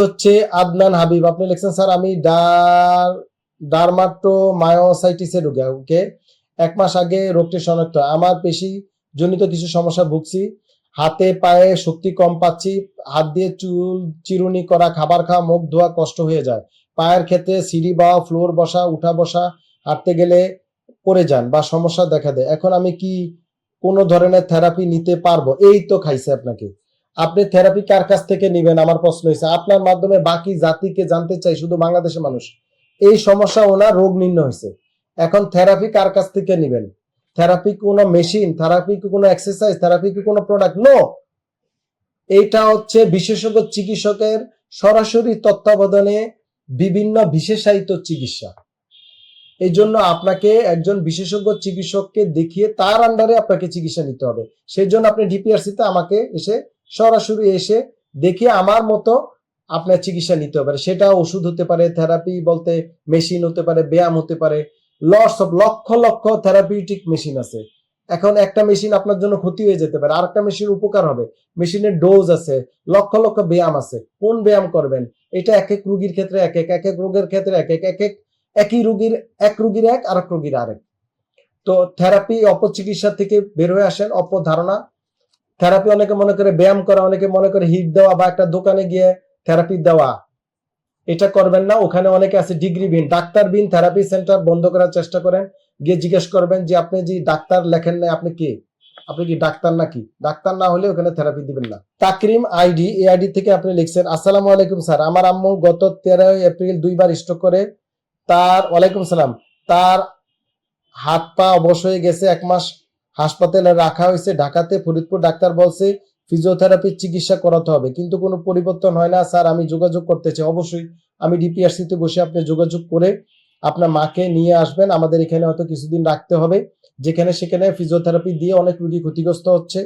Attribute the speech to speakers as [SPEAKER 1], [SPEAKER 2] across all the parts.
[SPEAKER 1] হচ্ছে আদনান হাবিব। আপনি লিখছেন, স্যার, আমি ডার ডারমাটো মায়োসাইটিসের রোগে, ওকে? এক মাস আগে রোগটি শনাক্ত। আমার পেশি জনিত কিছু সমস্যা ভুগছি। হাতে পায়ে শক্তি কম পাচ্ছি। হাত দিয়ে চুল চিরুনি করা, খাবার খাওয়া, মুখ ধোয়া কষ্ট হয়ে যায়। পায়ের ক্ষেত্রে সিঁড়ি বা ফ্লোর বসা, উঠা বসা, হাঁটতে গেলে পড়ে যান বা সমস্যা দেখা দেয়। এখন আমি কি কোনো ধরনের থেরাপি নিতে পারব? এই তো খাইছে আপনাকে। আপনি থেরাপি কার কাছ থেকে নেবেন? আমার প্রশ্ন হয়েছে আপনার মাধ্যমে বাকি জাতিকে জানতে চাই শুধু বাংলাদেশের মানুষ। এই সমস্যা ওনার রোগ নির্ণয় হয়েছে এখন থেরাপি কার কাছ থেকে নেবেন? থেরাপি কোনো মেশিন থেরাপি কি কোনো এক্সারসাইজ থেরাপি কি কোনো প্রোডাক্ট নো এইটা হচ্ছে বিশেষজ্ঞ চিকিৎসকের সরাসরি তত্ত্বাবধানে বিভিন্ন বিশেষায়িত চিকিৎসা। এই জন্য আপনাকে একজন বিশেষজ্ঞ চিকিৎসককে দেখিয়ে তার আন্ডারে আপনাকে চিকিৎসা নিতে হবে। সেই জন্য আপনি ডিপিআরসি তে আমাকে এসে সরাসরি এসে দেখিয়ে আমার মতো আপনার চিকিৎসা নিতে হবে। সেটা ওষুধ হতে পারে থেরাপি বলতে মেশিন হতে পারে, ব্যায়াম হতে পারে loss of lakh lakh therapeutic machine আছে। এখন একটা মেশিন আপনার জন্য ক্ষতি হয়ে যেতে পারে। আরেকটা মেশিন উপকার হবে। মেশিনের ডোজ আছে, লক্ষ লক্ষ ব্যায়াম আছে। কোন ব্যায়াম করবেন? এটা এক এক রুগীর ক্ষেত্রে এক এক এক এক রোগের ক্ষেত্রে এক এক এক এক, একই রুগীর, এক রুগীর এক আর এক রুগীর আরেক। তো থেরাপি অপচিকিৎসা থেকে বের হয়ে আসেন, অপধারণা থেরাপি অনেকে মনে করে ব্যায়াম করা, অনেকে মনে করে হিট দেওয়া বা একটা দোকানে গিয়ে থেরাপি দেওয়া। এটা করবেন না, ওখানে অনেকে আছে ডিগ্রি বিন ডাক্তার বিন থেরাপি সেন্টার বন্ধ করার চেষ্টা করেন। গিয়ে জিজ্ঞেস করবেন যে আপনি যে ডাক্তার লেখেন না আপনি কে? আপনি কি ডাক্তার নাকি? ডাক্তার না হলে ওখানে থেরাপি দিবেন না। তাকরিম আইডি এই আইডি থেকে আপনি লিখছেন, আসসালামু আলাইকুম স্যার, আমার আম্মু গত তেরোই এপ্রিল দুইবার স্ট্রোক করে। তার, ওয়ালাইকুম সালাম। তার হাত পা অবশ হয়ে গেছে এক মাস। হাসপাতালে রাখা হয়েছে। ঢাকাতে ফরিদপুর ডাক্তার বলছে ফিজিওথেরাপির চিকিৎসা করাতে হবে। কিন্তু কোনো পরিবর্তন হয় না। স্যার, আমি যোগাযোগ করতে চাই। অবশ্যই আমি ডিপিআরসি তে বসে আপনি যোগাযোগ করে আপনার মাকে নিয়ে আসবেন। আমাদের এখানে হয়তো কিছুদিন রাখতে হবে। যেখানে সেখানে ফিজিওথেরাপি দিয়ে অনেক রুগী ক্ষতিগ্রস্ত হচ্ছে।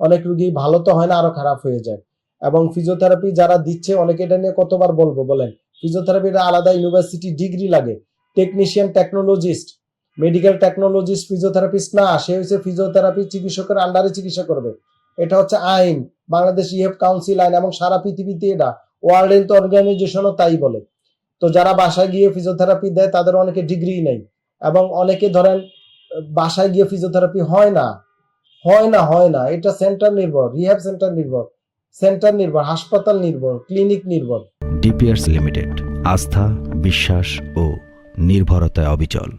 [SPEAKER 1] অনেক রুগী ভালো তো হয় না, আরও খারাপ হয়ে যায়। এবং ফিজিওথেরাপি যারা দিচ্ছে, অনেকে এটা নিয়ে কতবার বলব বলেন? ফিজিওথেরাপির আলাদা ইউনিভার্সিটি ডিগ্রি লাগে। Technician technologist medical technologist physiotherapist না, সে হচ্ছে ফিজিওথেরাপি চিকিৎসকের আন্ডারে চিকিৎসা করবে। এটা হচ্ছে আইন। বাংলাদেশ ইহেফ কাউন্সিল আইন এবং সারা পৃথিবীতে এটা। ওয়ার্ল্ড হেলথ অর্গানাইজেশনও তাই বলে। তো যারা বাসায় গিয়ে ফিজিওথেরাপি দেয়, তাদের অনেকে ডিগ্রি নেই। এবং অনেকে ধরেন, বাসায় গিয়ে ফিজিওথেরাপি হয় না। হয় না হয় না। এটা সেন্টার নির্ভর। রিহ্যাব সেন্টার নির্ভর। সেন্টার নির্ভর। হাসপাতাল নির্ভর। ক্লিনিক নির্ভর।
[SPEAKER 2] ডিপিআরস লিমিটেড আস্থা, বিশ্বাস ও নির্ভরতায় অবিচল।